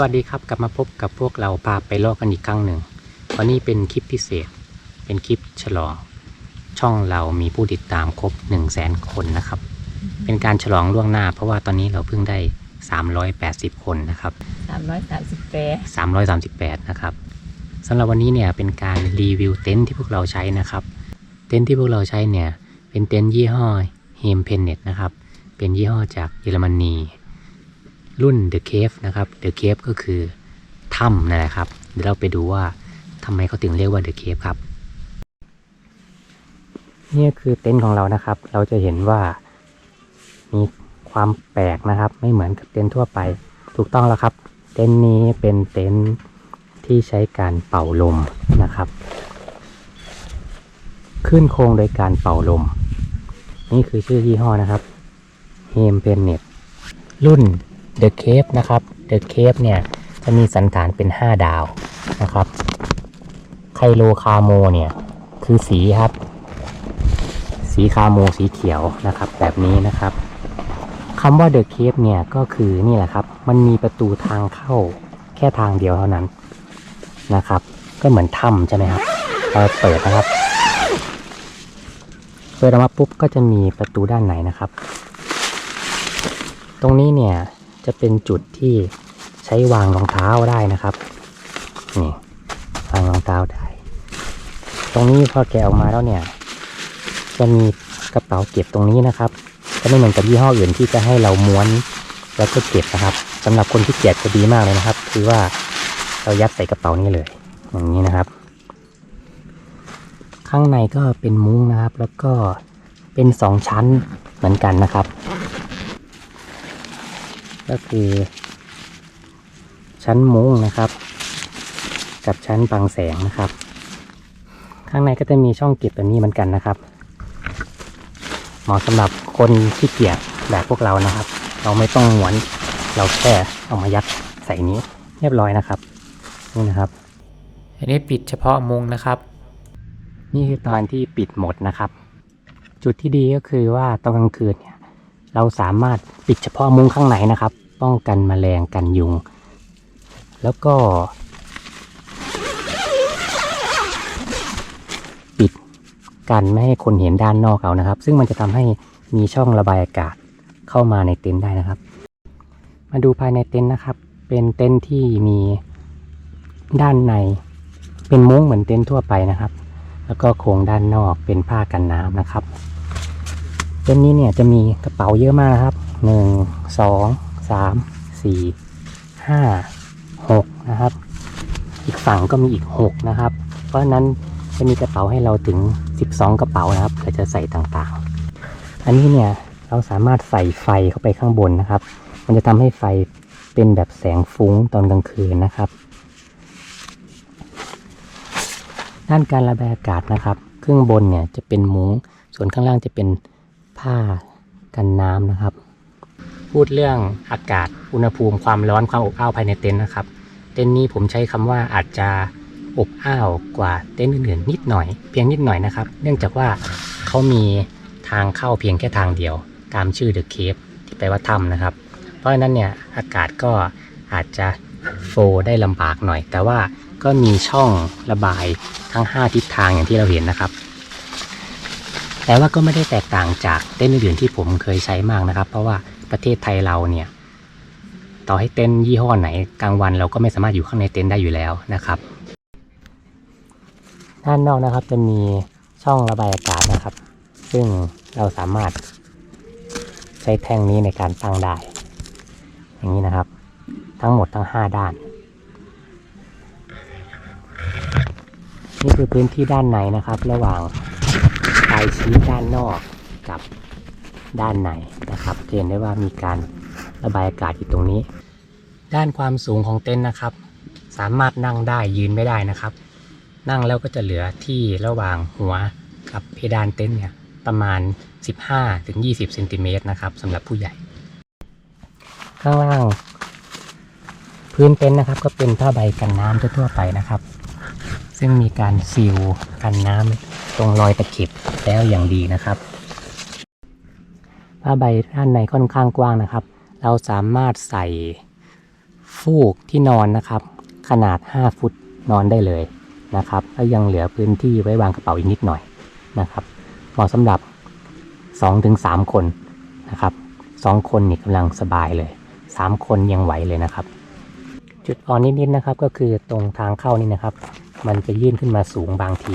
วัสดีครับกลับมาพบกับพวกเราพาไปโลกกันอีกครั้งหนึ่งวันนี้เป็นคลิปพิเศษ เป็นคลิปฉลอง ช่องเรามีผู้ติดตามครบ1 0 0 0 0แสนคนนะครับ เป็นการฉลองล่วงหน้า เพราะว่าตอนนี้เราเพิ่งได้ 380 คนนะครับสามร้อยสามสิบแปด338 นะครับสำหรับวันนี้เนี่ยเป็นการรีวิวเต็นท์ที่พวกเราใช้นะครับ เต็นท์ที่พวกเราใช้เนี่ยเป็นเต็นท์ยี่ห้อ h e m p e n n e t นะครับ เป็นยี่ห้อจากเยอรมนี รุ่น The Cave นะครับ The Cave ก็คือถ้ำนั่นแหละครับ เดี๋ยวเราไปดูว่าทำไมเขาถึงเรียกว่า The Cave ครับ นี่คือเต็นท์ของเรานะครับ เราจะเห็นว่ามีความแปลกนะครับ ไม่เหมือนกับเต็นท์ทั่วไป ถูกต้องแล้วครับ เต็นท์นี้เป็นเต็นท์ที่ใช้การเป่าลมนะครับ ขึ้นโครงโดยการเป่าลม นี่คือชื่อยี่ห้อนะครับ h e m p e n e t รุ่น The Cave นะครับ The Cave เนี่ยจะมีสันฐานเป็น 5 ดาวนะครับไคโลคาโมเนี่ยคือสีครับ สีคาโมสีเขียวนะครับ แบบนี้นะครับคำว่า The Cave เนี่ยก็คือนี่แหละครับ มันมีประตูทางเข้าแค่ทางเดียวเท่านั้นนะครับ ก็เหมือนถ้ำใช่ไหมครับเราเปิดนะครับเปิดออกมาปุ๊บก็จะมีประตูด้านไหนนะครับ ตรงนี้เนี่ย จะเป็นจุดที่ใช้วางรองเท้าได้นะครับนี่วางรองเท้าได้ ตรงนี้พอแกะออกมาแล้วเนี่ย จะมีกระเป๋าเก็บตรงนี้นะครับจะไม่เหมือนกับยี่ห้ออื่นที่จะให้เราม้วนแล้วก็เก็บนะครับสำหรับคนที่เกียจจะดีมากเลยนะครับ คือว่าเรายัดใส่กระเป๋านี้เลย อย่างนี้นะครับ ข้างในก็เป็นมุ้งนะครับ แล้วก็เป็นสองชั้นเหมือนกันนะครับ ก็คือ ชั้นมุ้งนะครับ กับชั้นบังแสงนะครับ ข้างในก็จะมีช่องเก็บแบบนี้เหมือนกันนะครับ เหมาะสำหรับคนที่เกียจแบบพวกเรานะครับ เราไม่ต้องหวนเราแค่เอามายัดใส่นี้เรียบร้อยนะครับนี่นะครับ อันนี้ปิดเฉพาะมุงนะครับ นี่คือตอนที่ปิดหมดนะครับ จุดที่ดีก็คือว่าตอนกลางคืนเนี่ย เราสามารถปิดเฉพาะมุ้งข้างในนะครับ ป้องกันแมลงกันยุง แล้วก็ ปิดกันไม่ให้คนเห็นด้านนอกเอานะครับ ซึ่งมันจะทำให้มีช่องระบายอากาศเข้ามาในเต็นท์ได้นะครับ มาดูภายในเต็นท์นะครับ เป็นเต็นท์ที่มีด้านในเป็นมุ้งเหมือนเต็นท์ทั่วไปนะครับ แล้วก็โครงด้านนอกเป็นผ้ากันน้ำนะครับ เต็นนี้เนี่ยจะมีกระเป๋าเยอะมากนะครับหนึ่งสองสามสี่ห้าหกนะครับ อีกฝั่งก็มีอีกหกนะครับ เพราะนั้นจะมีกระเป๋าให้เราถึง 12 กระเป๋านะครับเพื่อจะใส่ต่างๆ อันนี้เนี่ยเราสามารถใส่ไฟเข้าไปข้างบนนะครับ มันจะทำให้ไฟเป็นแบบแสงฟุ้งตอนกลางคืนนะครับ ด้านการระบายอากาศนะครับ ครึ่งบนเนี่ยจะเป็นมุ้ง ส่วนข้างล่างจะเป็น ผ้ากันน้ำนะครับ พูดเรื่องอากาศอุณหภูมิความร้อนความอบอ้าวภายในเต็นท์นะครับ เต็นท์นี้ผมใช้คำว่าอาจจะอบอ้าวกว่าเต็นท์อื่นๆนิดหน่อย เพียงนิดหน่อยนะครับ เนื่องจากว่าเขามีทางเข้าเพียงแค่ทางเดียว ตามชื่อ The Cave ที่แปลว่าถ้ำนะครับ เพราะฉะนั้นเนี่ยอากาศก็อาจจะโฟได้ลำบากหน่อย แต่ว่าก็มีช่องระบายทั้ง 5 ทิศทางอย่างที่เราเห็นนะครับ แต่ว่าก็ไม่ได้แตกต่างจากเต้นท์อื่นๆที่ผมเคยใช้มากนะครับ เพราะว่าประเทศไทยเราเนี่ย ต่อให้เต็นท์ยี่ห้อไหนกลางวันเราก็ไม่สามารถอยู่ข้างในเต็นท์ได้อยู่แล้วนะครับด้านนอกนะครับจะมีช่องระบายอากาศนะครับ ซึ่งเราสามารถใช้แท่งนี้ในการตั้งได้ อย่างนี้นะครับ ทั้งหมดทั้ง 5 ด้าน นี่คือพื้นที่ด้านในนะครับ ระหว่างายชี้ด้านนอกกับด้านในนะครับเห็นได้ว่ามีการระบายอากาศอยู่ตรงนี้ ด้านความสูงของเต็นท์นะครับ สามารถนั่งได้ยืนไม่ได้นะครับ นั่งแล้วก็จะเหลือที่ระหว่างหัวกับเพดานเต็นท์เนี่ยประมาณ 15-20เซนติเมตรนะครับสำหรับผู้ใหญ่ ข้างล่าง พื้นเต็นท์นะครับ ก็เป็นผ้าใบกันน้ำทั่วๆไปนะครับ ซึ่งมีการซีลกันน้ำ ตรงรอยตะเข็บแล้วอย่างดีนะครับผ้าใบด้านในค่อนข้างกว้างนะครับ เราสามารถใส่ฟฟูกที่นอนนะครับ ขนาด 5 ฟุตนอนได้เลยนะครับแล้วยังเหลือพื้นที่ไว้วางกระเป๋าอีกนิดหน่อยนะครับเหมาะสำหรับ 2-3 คนนะครับ2คนนี่กำลังสบายเลย 3 คนยังไหวเลยนะครับ จุดอ่อนนิดๆนะครับก็คือตรงทางเข้านี่นะครับ มันจะยื่นขึ้นมาสูงบางที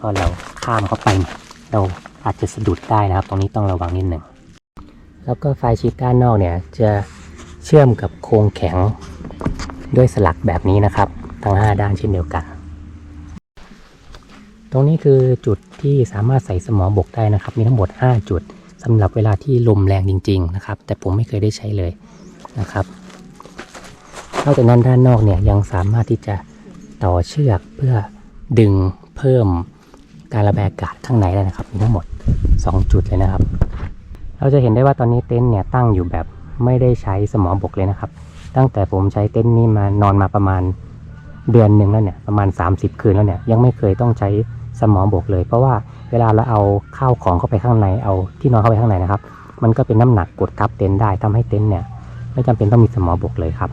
พอเราข้ามเข้าไป เราอาจจะสะดุดได้นะครับ ตรงนี้ต้องระวังนิดหนึ่ง แล้วก็ไฟชิปด้านนอกเนี่ยจะเชื่อมกับโครงแข็งด้วยสลักแบบนี้นะครับ ทั้ง 5 ด้านเช่นเดียวกัน ตรงนี้คือจุดที่สามารถใส่สมอบกได้นะครับ มีทั้งหมด 5 จุดสำหรับเวลาที่ลมแรงจริง ๆ นะครับ แต่ผมไม่เคยได้ใช้เลยนะครับนอกจากนั้นด้านนอกเนี่ยยังสามารถที่จะต่อเชือกเพื่อดึงเพิ่ม การระบายอากาศข้างในได้นะครับ มีทั้งหมด 2 จุดเลยนะครับ เราจะเห็นได้ว่าตอนนี้เต็นท์เนี่ยตั้งอยู่แบบไม่ได้ใช้สมอบกเลยนะครับ ตั้งแต่ผมใช้เต็นท์นี้มานอนมาประมาณเดือนหนึ่งแล้วเนี่ยประมาณ 30 คืนแล้วเนี่ยยังไม่เคยต้องใช้สมอบกเลย เพราะว่าเวลาเราเอาข้าวของเข้าไปข้างในเอาที่นอนเข้าไปข้างในนะครับ มันก็เป็นน้ำหนักกดทับเต็นท์ได้ทำให้เต็นท์เนี่ยไม่จำเป็นต้องมีสมอบกเลยครับ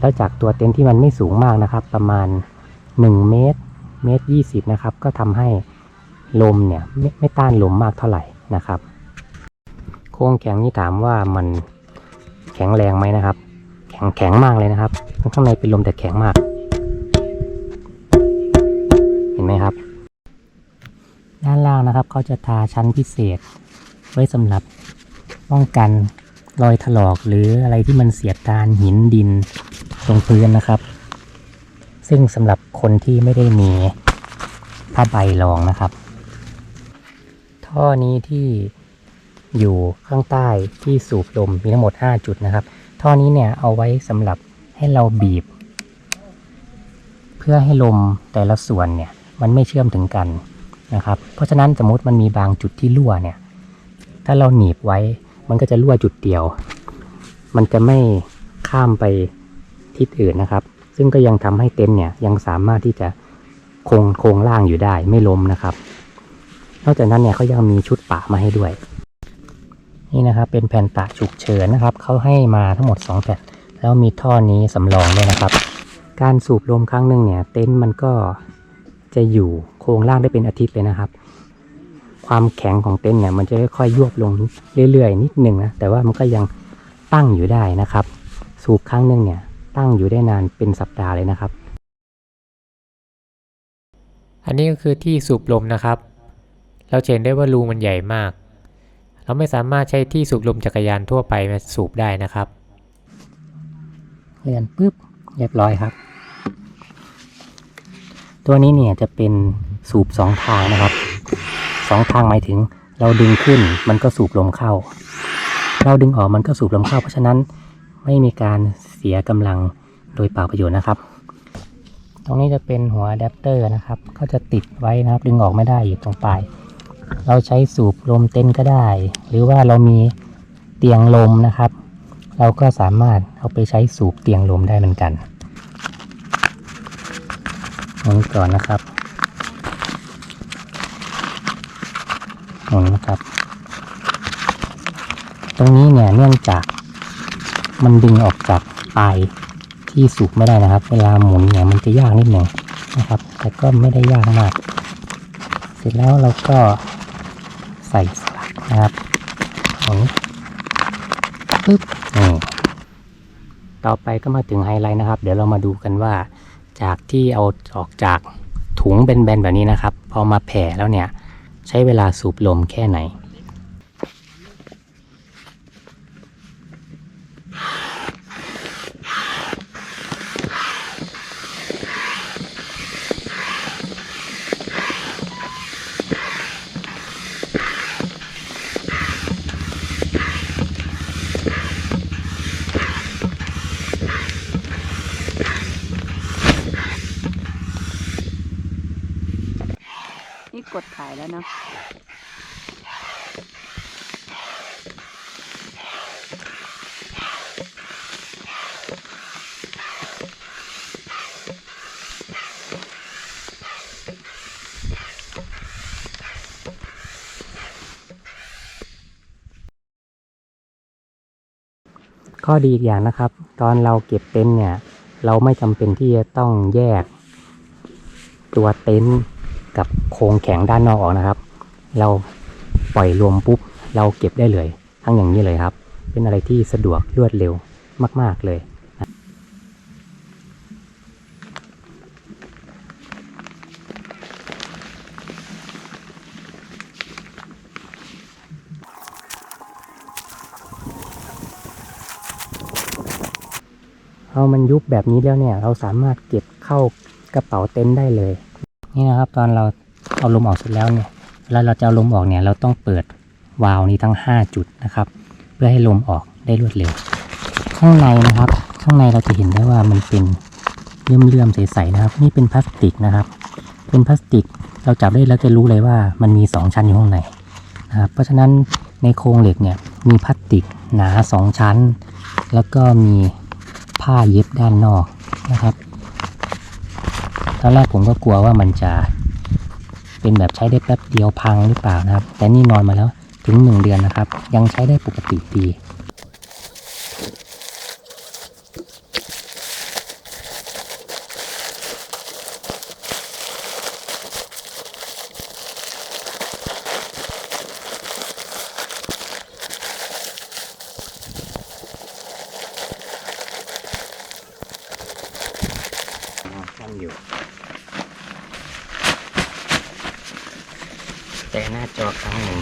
แล้วจากตัวเต็นท์ที่มันไม่สูงมากนะครับ ประมาณ 1 เมตร เมตร20นะครับ ก็ทำให้ลมเนี่ยไม่ไม่ต้านลมมากเท่าไหร่นะครับ โครงแข็งนี่ถามว่ามันแข็งแรงไหมนะครับ แข็งแข็งมากเลยนะครับ ข้างในเป็นลมแต่แข็งมาก เห็นไหมครับ ด้านล่างนะครับเขาจะทาชั้นพิเศษ ไว้สำหรับป้องกันรอยถลอกหรืออะไรที่มันเสียดทานหินดินตรงพื้นนะครับ ซึ่งสำหรับคนที่ไม่ได้มีผ้าใบรองนะครับ ท่อนี้ที่อยู่ข้างใต้ที่สูบลมมีทั้งหมด 5 จุดนะครับ ท่อนี้เนี่ยเอาไว้สำหรับให้เราบีบ เพื่อให้ลมแต่ละส่วนเนี่ยมันไม่เชื่อมถึงกันนะครับ เพราะฉะนั้นสมมติมันมีบางจุดที่รั่วเนี่ย ถ้าเราหนีบไว้มันก็จะรั่วจุดเดียว มันจะไม่ข้ามไปทิศอื่นนะครับ ซึ่งก็ยังทำให้เต็นท์เนี่ยยังสามารถที่จะคงโครงล่างอยู่ได้ไม่ล้มนะครับ นอกจากนั้นเนี่ยเขายังมีชุดปะมาให้ด้วย นี่นะครับ เป็นแผ่นตะฉุกเฉินนะครับเขาให้มาทั้งหมด 2 แผ่น แล้วมีท่อนี้สำรองด้วยนะครับ การสูบลมครั้งหนึ่งเนี่ย เต็นท์มันก็จะอยู่โครงล่างได้เป็นอาทิตย์เลยนะครับ ความแข็งของเต็นท์เนี่ยมันจะค่อยๆยวบลงเรื่อยๆ นิดหนึ่งนะแต่ว่ามันก็ยังตั้งอยู่ได้นะครับ สูบครั้งหนึ่งเนี่ย ตั้งอยู่ได้นานเป็นสัปดาห์เลยนะครับ อันนี้ก็คือที่สูบลมนะครับ เราจะเห็นได้ว่ารูมันใหญ่มาก เราไม่สามารถใช้ที่สูบลมจักรยานทั่วไปมาสูบได้นะครับเลื่อนปุ๊บเรียบร้อยครับ ตัวนี้เนี่ยจะเป็นสูบสองทางนะครับสองทางหมายถึงเราดึงขึ้นมันก็สูบลมเข้า เราดึงออกมันก็สูบลมเข้า เพราะฉะนั้น ไม่มีการเสียกำลังโดยเปล่าประโยชน์นะครับ ตรงนี้จะเป็นหัวอะแดปเตอร์นะครับ ก็จะติดไว้นะครับ ดึงออกไม่ได้อยู่ตรงปลาย เราใช้สูบลมเต้นก็ได้ หรือว่าเรามีเตียงลมนะครับ เราก็สามารถเอาไปใช้สูบเตียงลมได้เหมือนกันหมุนก่อนนะครับหมุนนะครับ ตรงนี้เนี่ยเนื่องจาก มันดึงออกจากปลายที่สูบไม่ได้นะครับ เวลาหมุนเนี่ยมันจะยากนิดหนึ่งนะครับ แต่ก็ไม่ได้ยากมาก เสร็จแล้วเราก็ใส่สลักนะครับหมุนปึ๊บนี่ต่อไปก็มาถึงไฮไลท์นะครับ เดี๋ยวเรามาดูกันว่า จากที่เอาออกจากถุงแบนๆแบบนี้นะครับ พอมาแผ่แล้วเนี่ย ใช้เวลาสูบลมแค่ไหน นะขข้อดีอีกอย่างนะครับ ตอนเราเก็บเต็นท์เนี่ย เราไม่จำเป็นที่จะต้องแยกตัวเต็นท์ กับโครงแข็งด้านนอกออกนะครับ เราปล่อยรวมปุ๊บ เราเก็บได้เลย ทั้งอย่างนี้เลยครับ เป็นอะไรที่สะดวกรวดเร็วมาก ๆเลยเอามันยุบแบบนี้แล้วเนี่ย เราสามารถเก็บเข้ากระเป๋าเต็นท์ได้เลย นี่นะครับตอนเราเอาลมออกเสร็จแล้วเนี่ยเวลาเราจะเอาลมออกเนี่ยเราต้องเปิดวาล์วนี้ทั้ง 5 จุดนะครับ เพื่อให้ลมออกได้รวดเร็ว ข้างในนะครับ ข้างในเราจะเห็นได้ว่ามันเป็นเลื่อมๆใสๆนะครับ นี่เป็นพลาสติกนะครับ เป็นพลาสติกเราจับได้แล้วจะรู้เลยว่ามันมี 2 ชั้นอยู่ข้างในนะครับเพราะฉะนั้นในโครงเหล็กเนี่ยมีพลาสติกหนา 2 ชั้น แล้วก็มีผ้าเย็บด้านนอกนะครับ ตอนแรกผมก็กลัวว่ามันจะเป็นแบบใช้ได้แป๊บเดียวพังหรือเปล่านะครับ แต่นี่นอนมาแล้วถึง1เดือนนะครับ ยังใช้ได้ปกติดี ตั้งอยู่ แต่หน้าครั้งหนึ่ง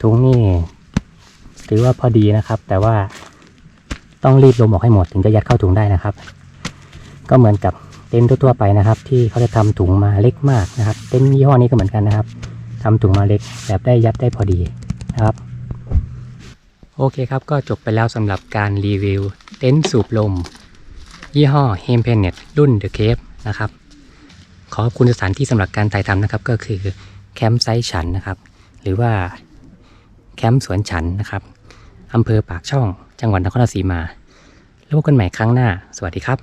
ถุงนี่ถือว่าพอดีนะครับ แต่ว่าต้องรีบลมออกให้หมดถึงจะยัดเข้าถุงได้นะครับ ก็เหมือนกับเต็นท์ทั่วๆไปนะครับ ที่เขาจะทำถุงมาเล็กมากนะครับ เต็นท์ยี่ห้อนี้ก็เหมือนกันนะครับทำถุงมาเล็กแบบได้ยัดได้พอดีนะครับ โอเคครับ ก็จบไปแล้วสำหรับการรีวิว เต็นท์สูบลม ยี่ห้อ h e m p e n e t รุ่น The Cave นะครับ ขอบคุณสถานที่สำหรับการถ่ายทำนะครับก็คือแคมป์ไซต์ฉันนะครับ หรือว่าแคมป์สวนฉันนะครับอำเภอปากช่องจังหวัดนครราชสีมา แล้วพบกันใหม่ครั้งหน้า สวัสดีครับ